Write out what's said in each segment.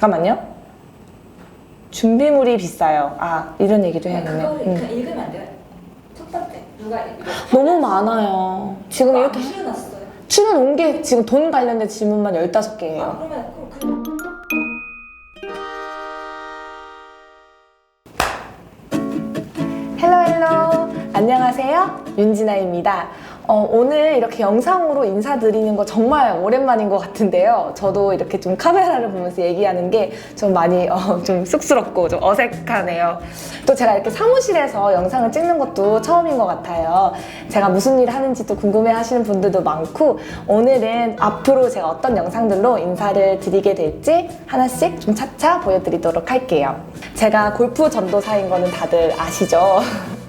잠깐만요. 준비물이 비싸요. 아, 이런 얘기도 그냥 해야겠네. 그거 음. 그냥 읽으면 안 돼요? 첫 번째 누가 너무 많아요. 지금 아, 이렇게 실어놨어요. 출연 온 게 지금 돈 관련된 질문만 15개예요. 아 그러면 그럼 그 헬로 헬로 안녕하세요 윤진아입니다 어, 오늘 이렇게 영상으로 인사드리는 거 정말 오랜만인 것 같은데요. 저도 이렇게 좀 카메라를 보면서 얘기하는 게 좀 많이 어, 좀 쑥스럽고 좀 어색하네요. 또 제가 이렇게 사무실에서 영상을 찍는 것도 처음인 것 같아요. 제가 무슨 일을 하는지도 궁금해 하시는 분들도 많고 오늘은 앞으로 제가 어떤 영상들로 인사를 드리게 될지 하나씩 좀 차차 보여드리도록 할게요. 제가 골프 전도사인 거는 다들 아시죠?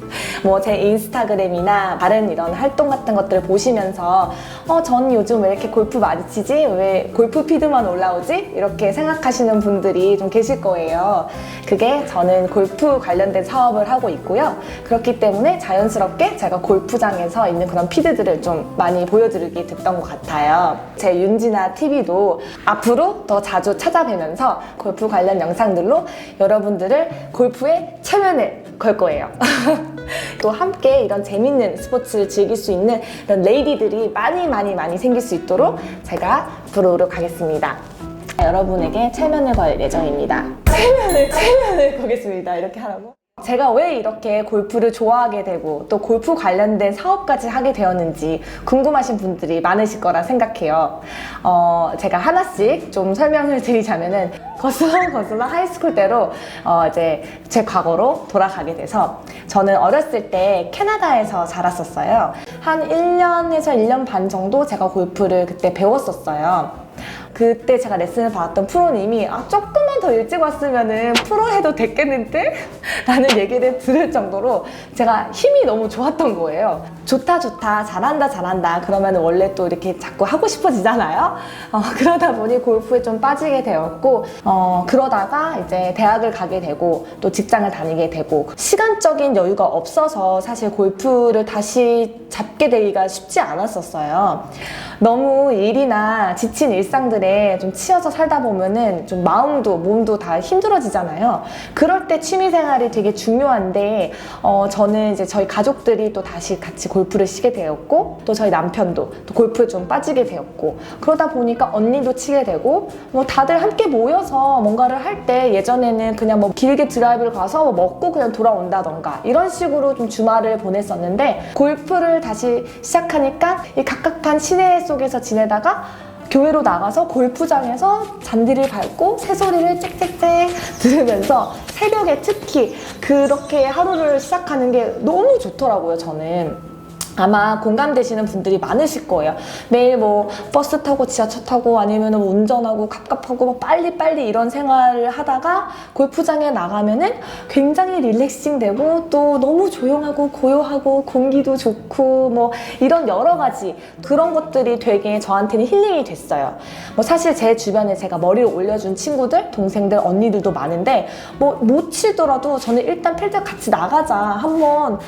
뭐 제 인스타그램이나 다른 이런 활동 같은 것들을 보시면서 어, 전 요즘 왜 이렇게 골프 많이 치지? 왜 골프 피드만 올라오지? 이렇게 생각하시는 분들이 좀 계실 거예요. 그게 저는 골프 관련된 사업을 하고 있고요. 그렇기 때문에 자연스럽게 제가 골프장에서 있는 그런 피드들을 좀 많이 보여드리게 됐던 것 같아요. 제 윤지나 TV도 앞으로 더 자주 찾아뵈면서 골프 관련 영상들로 여러분들을 골프에 체면을 걸 거예요. 또 함께 이런 재밌는 스포츠를 즐길 수 있는 이런 레이디들이 많이 많이 많이 생길 수 있도록 제가 앞으로 노력하겠습니다. 여러분에게 체면을 걸 예정입니다. 체면을, 체면을 거겠습니다. 이렇게 하라고. 제가 왜 이렇게 골프를 좋아하게 되고 또 골프 관련된 사업까지 하게 되었는지 궁금하신 분들이 많으실 거라 생각해요. 어, 제가 하나씩 좀 설명을 드리자면은 거슬러 거슬러 하이스쿨 때로 어, 이제 제 과거로 돌아가게 돼서 저는 어렸을 때 캐나다에서 자랐었어요. 한 1년에서 1년 반 정도 제가 골프를 그때 배웠었어요. 그때 제가 레슨을 받았던 프로님이 아 조금만 더 일찍 왔으면은 프로 해도 됐겠는데? 라는 얘기를 들을 정도로 제가 힘이 너무 좋았던 거예요. 좋다 좋다 잘한다 잘한다 그러면 원래 또 이렇게 자꾸 하고 싶어지잖아요. 어, 그러다 보니 골프에 좀 빠지게 되었고 어, 그러다가 이제 대학을 가게 되고 또 직장을 다니게 되고 시간적인 여유가 없어서 사실 골프를 다시 잡게 되기가 쉽지 않았었어요. 너무 일이나 지친 일상들에 좀 치여서 살다 보면은 좀 마음도 몸도 다 힘들어지잖아요. 그럴 때 취미 생활이 되게 중요한데 어, 저는 이제 저희 가족들이 또 다시 같이 골프를 치게 되었고 또 저희 남편도 또 골프에 좀 빠지게 되었고 그러다 보니까 언니도 치게 되고 뭐 다들 함께 모여서 뭔가를 할 때 예전에는 그냥 뭐 길게 드라이브를 가서 뭐 먹고 그냥 돌아온다던가 이런 식으로 좀 주말을 보냈었는데 골프를 다시 시작하니까 이 각각한 시내 속에서 지내다가 교회로 나가서 골프장에서 잔디를 밟고 새소리를 짹짹짹 들으면서 새벽에 특히 그렇게 하루를 시작하는 게 너무 좋더라고요, 저는. 아마 공감되시는 분들이 많으실 거예요. 매일 뭐 버스 타고 지하철 타고 아니면 뭐 운전하고 갑갑하고 막 빨리빨리 이런 생활을 하다가 골프장에 나가면은 굉장히 릴렉싱 되고 또 너무 조용하고 고요하고 공기도 좋고 뭐 이런 여러 가지 그런 것들이 되게 저한테는 힐링이 됐어요. 뭐 사실 제 주변에 제가 머리를 올려준 친구들, 동생들, 언니들도 많은데 뭐 못 치더라도 저는 일단 필드 같이 나가자 한번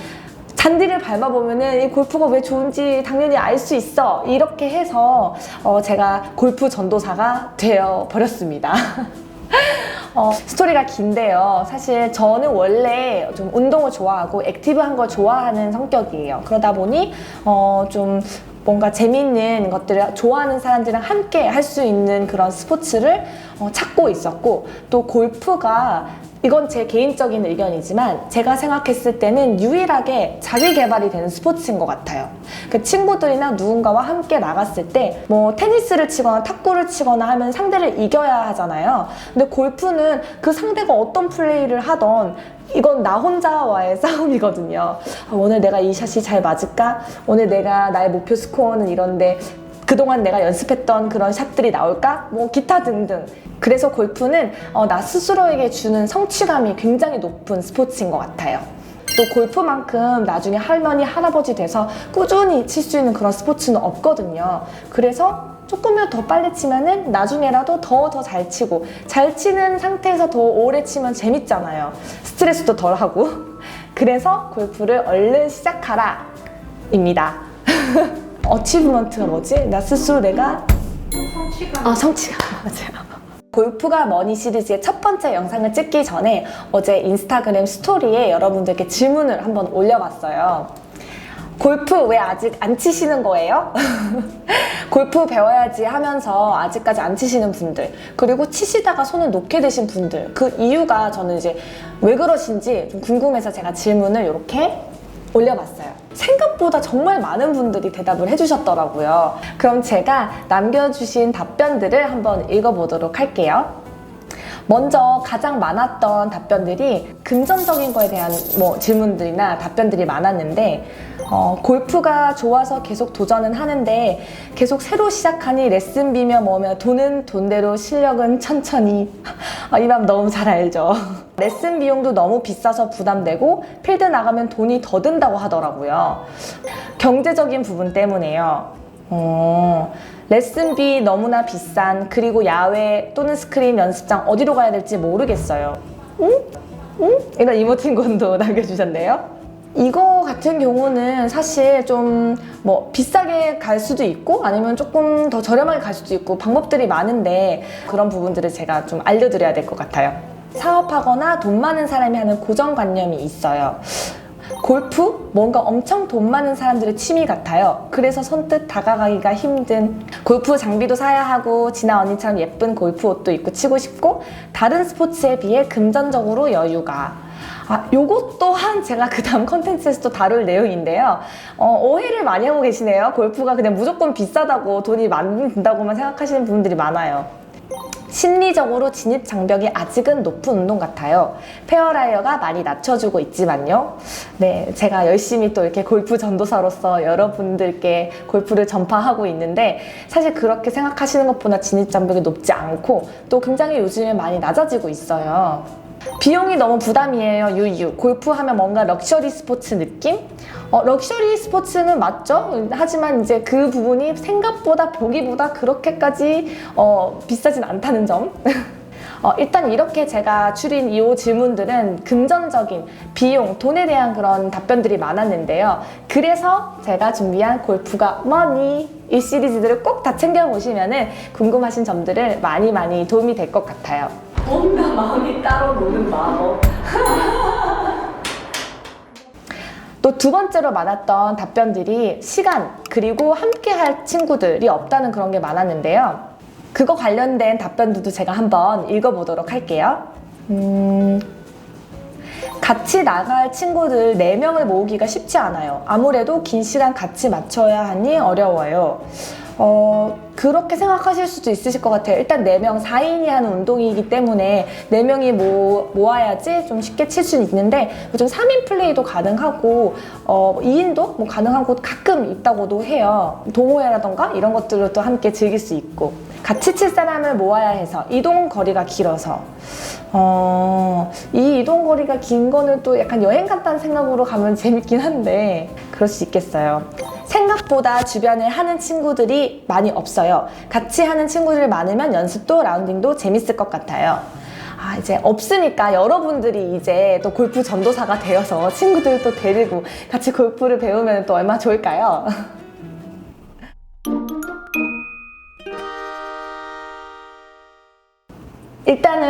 잔디를 밟아보면은 이 골프가 왜 좋은지 당연히 알 수 있어. 이렇게 해서 어, 제가 골프 전도사가 되어 버렸습니다. 어, 스토리가 긴데요. 사실 저는 원래 좀 운동을 좋아하고 액티브한 걸 좋아하는 성격이에요. 그러다 보니 어, 좀 뭔가 재밌는 것들을 좋아하는 사람들이랑 함께 할 수 있는 그런 스포츠를 어, 찾고 있었고 또 골프가 이건 제 개인적인 의견이지만 제가 생각했을 때는 유일하게 자기 개발이 되는 스포츠인 것 같아요. 그 친구들이나 누군가와 함께 나갔을 때 뭐 테니스를 치거나 탁구를 치거나 하면 상대를 이겨야 하잖아요. 근데 골프는 그 상대가 어떤 플레이를 하던 이건 나 혼자와의 싸움이거든요. 아, 오늘 내가 이 샷이 잘 맞을까? 오늘 내가 나의 목표 스코어는 이런데 그동안 내가 연습했던 그런 샷들이 나올까? 뭐 기타 등등. 그래서 골프는 어, 나 스스로에게 주는 성취감이 굉장히 높은 스포츠인 것 같아요. 또 골프만큼 나중에 할머니, 할아버지 돼서 꾸준히 칠 수 있는 그런 스포츠는 없거든요. 그래서 조금이라도 더 빨리 치면은 나중에라도 더 더 잘 치고 잘 치는 상태에서 더 오래 치면 재밌잖아요. 스트레스도 덜 하고. 그래서 골프를 얼른 시작하라 입니다. 어치브먼트가 뭐지? 나 스스로 내가 성취감 아 성취감 맞아요. 골프가 머니 시리즈의 첫 번째 영상을 찍기 전에 어제 인스타그램 스토리에 여러분들께 질문을 한번 올려봤어요. 골프 왜 아직 안 치시는 거예요? 골프 배워야지 하면서 아직까지 안 치시는 분들, 그리고 치시다가 손을 놓게 되신 분들, 그 이유가 저는 이제 왜 그러신지 좀 궁금해서 제가 질문을 이렇게 올려봤어요. 생각보다 정말 많은 분들이 대답을 해주셨더라고요. 그럼 제가 남겨주신 답변들을 한번 읽어보도록 할게요. 먼저 가장 많았던 답변들이 금전적인 거에 대한 뭐 질문들이나 답변들이 많았는데 어, 골프가 좋아서 계속 도전은 하는데 계속 새로 시작하니 레슨비며 뭐며 돈은 돈대로 실력은 천천히. 아, 이 마음 너무 잘 알죠. 레슨 비용도 너무 비싸서 부담되고 필드 나가면 돈이 더 든다고 하더라고요. 경제적인 부분 때문에요. 어, 레슨비 너무나 비싼 그리고 야외 또는 스크린 연습장 어디로 가야 될지 모르겠어요. 응? 응? 이런 이모티콘도 남겨주셨네요. 이거 같은 경우는 사실 좀 뭐 비싸게 갈 수도 있고 아니면 조금 더 저렴하게 갈 수도 있고 방법들이 많은데 그런 부분들을 제가 좀 알려드려야 될 것 같아요. 사업하거나 돈 많은 사람이 하는 고정관념이 있어요. 골프? 뭔가 엄청 돈 많은 사람들의 취미 같아요. 그래서 선뜻 다가가기가 힘든 골프 장비도 사야 하고 진아 언니처럼 예쁜 골프 옷도 입고 치고 싶고 다른 스포츠에 비해 금전적으로 여유가 아, 요것 또한 제가 그 다음 컨텐츠에서도 다룰 내용인데요. 어, 오해를 많이 하고 계시네요. 골프가 그냥 무조건 비싸다고 돈이 많이 든다고만 생각하시는 분들이 많아요. 심리적으로 진입 장벽이 아직은 높은 운동 같아요. 페어라이어가 많이 낮춰주고 있지만요. 네, 제가 열심히 또 이렇게 골프 전도사로서 여러분들께 골프를 전파하고 있는데 사실 그렇게 생각하시는 것보다 진입 장벽이 높지 않고 또 굉장히 요즘에 많이 낮아지고 있어요. 비용이 너무 부담이에요, 유유. 골프 하면 뭔가 럭셔리 스포츠 느낌? 어, 럭셔리 스포츠는 맞죠? 하지만 이제 그 부분이 생각보다 보기보다 그렇게까지 어, 비싸진 않다는 점. 어, 일단 이렇게 제가 줄인 이 질문들은 금전적인 비용, 돈에 대한 그런 답변들이 많았는데요. 그래서 제가 준비한 골프가 머니 이 시리즈들을 꼭 다 챙겨보시면 궁금하신 점들을 많이 많이 도움이 될 것 같아요. 뭔가 마음이 따로 노는 마음. 또 두 번째로 많았던 답변들이 시간 그리고 함께 할 친구들이 없다는 그런 게 많았는데요. 그거 관련된 답변들도 제가 한번 읽어보도록 할게요. 음, 같이 나갈 친구들 4명을 모으기가 쉽지 않아요. 아무래도 긴 시간 같이 맞춰야 하니 어려워요. 어, 그렇게 생각하실 수도 있으실 것 같아요. 일단 4명, 4인이 하는 운동이기 때문에 4명이 모, 모아야지 좀 쉽게 칠 수는 있는데 요즘 3인 플레이도 가능하고 어, 2인도 뭐 가능하고 가끔 있다고도 해요. 동호회라던가 이런 것들로 또 함께 즐길 수 있고 같이 칠 사람을 모아야 해서 이동 거리가 길어서 어, 이 이동 거리가 긴 거는 또 약간 여행 같다는 생각으로 가면 재밌긴 한데 그럴 수 있겠어요. 생각보다 주변에 하는 친구들이 많이 없어요. 같이 하는 친구들이 많으면 연습도 라운딩도 재밌을 것 같아요. 아, 이제 없으니까 여러분들이 이제 또 골프 전도사가 되어서 친구들 또 데리고 같이 골프를 배우면 또 얼마나 좋을까요?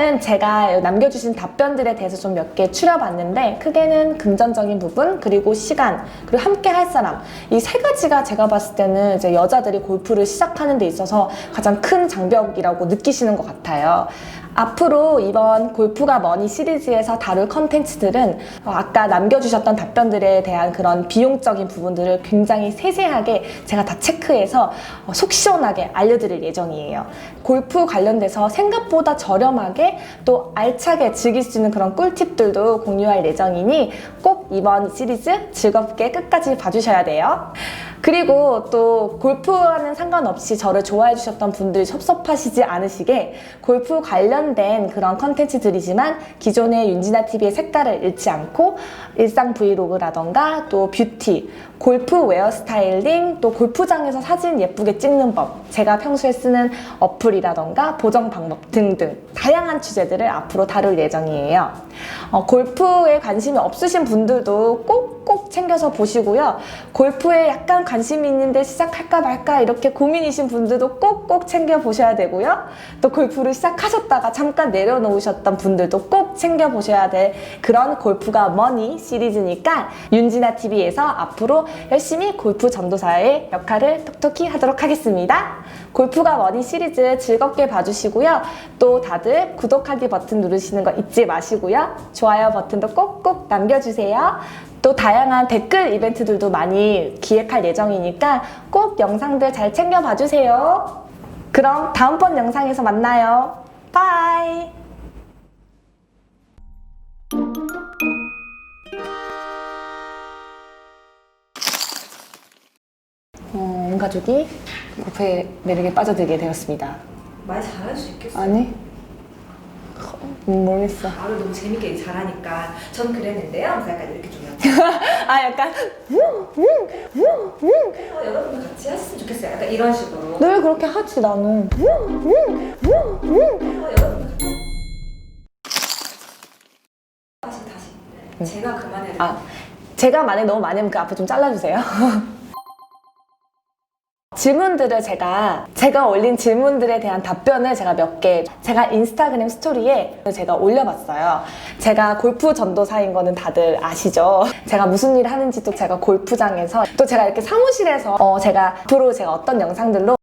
일단은 제가 남겨주신 답변들에 대해서 좀 몇 개 추려봤는데 크게는 금전적인 부분 그리고 시간 그리고 함께 할 사람 이 세 가지가 제가 봤을 때는 이제 여자들이 골프를 시작하는 데 있어서 가장 큰 장벽이라고 느끼시는 것 같아요. 앞으로 이번 골프가 머니 시리즈에서 다룰 컨텐츠들은 어, 아까 남겨주셨던 답변들에 대한 그런 비용적인 부분들을 굉장히 세세하게 제가 다 체크해서 어, 속 시원하게 알려드릴 예정이에요. 골프 관련돼서 생각보다 저렴하게 또 알차게 즐길 수 있는 그런 꿀팁들도 공유할 예정이니 꼭 이번 시리즈 즐겁게 끝까지 봐주셔야 돼요. 그리고 또 골프와는 상관없이 저를 좋아해 주셨던 분들이 섭섭하시지 않으시게 골프 관련된 그런 컨텐츠들이지만 기존의 윤진아 TV의 색깔을 잃지 않고 일상 브이로그라던가 또 뷰티, 골프 웨어 스타일링, 또 골프장에서 사진 예쁘게 찍는 법, 제가 평소에 쓰는 어플이라던가 보정 방법 등등 다양한 주제들을 앞으로 다룰 예정이에요. 어, 골프에 관심이 없으신 분들도 꼭꼭 챙겨서 보시고요. 골프에 약간 관심이 있는데 시작할까 말까 이렇게 고민이신 분들도 꼭꼭 챙겨 보셔야 되고요. 또 골프를 시작하셨다가 잠깐 내려놓으셨던 분들도 꼭 챙겨 보셔야 될 그런 골프가 뭐니 시리즈니까 윤진아 TV에서 앞으로 열심히 골프 전도사의 역할을 톡톡히 하도록 하겠습니다. 골프가 뭐니 시리즈 즐겁게 봐주시고요. 또 다들 구독하기 버튼 누르시는 거 잊지 마시고요. 좋아요 버튼도 꼭꼭 남겨주세요. 또 다양한 댓글 이벤트들도 많이 기획할 예정이니까 꼭 영상들 잘 챙겨 봐 주세요. 그럼 다음번 영상에서 만나요. 바이! 어, 온 가족이 골프의 매력에 빠져들게 되었습니다. 말 잘할 수 있겠어. 아니? 음, 모르겠어. 말을 너무 재밌게 잘하니까 전 그랬는데요. 약간 이렇게 좀 아, 약간 어, 여러분도 같이 했으면 좋겠어요. 약간 이런 식으로. 늘 그렇게 하지, 나는. 어, 여러분도 다시 다시. 제가 그만해요. 아, 제가 만약에 너무 많이 하면 그 앞에 좀 잘라주세요. 질문들을 제가 제가 올린 질문들에 대한 답변을 제가 몇 개 제가 인스타그램 스토리에 제가 올려봤어요. 제가 골프 전도사인 거는 다들 아시죠? 제가 무슨 일을 하는지도 제가 골프장에서 또 제가 이렇게 사무실에서 어, 제가 앞으로 제가 어떤 영상들로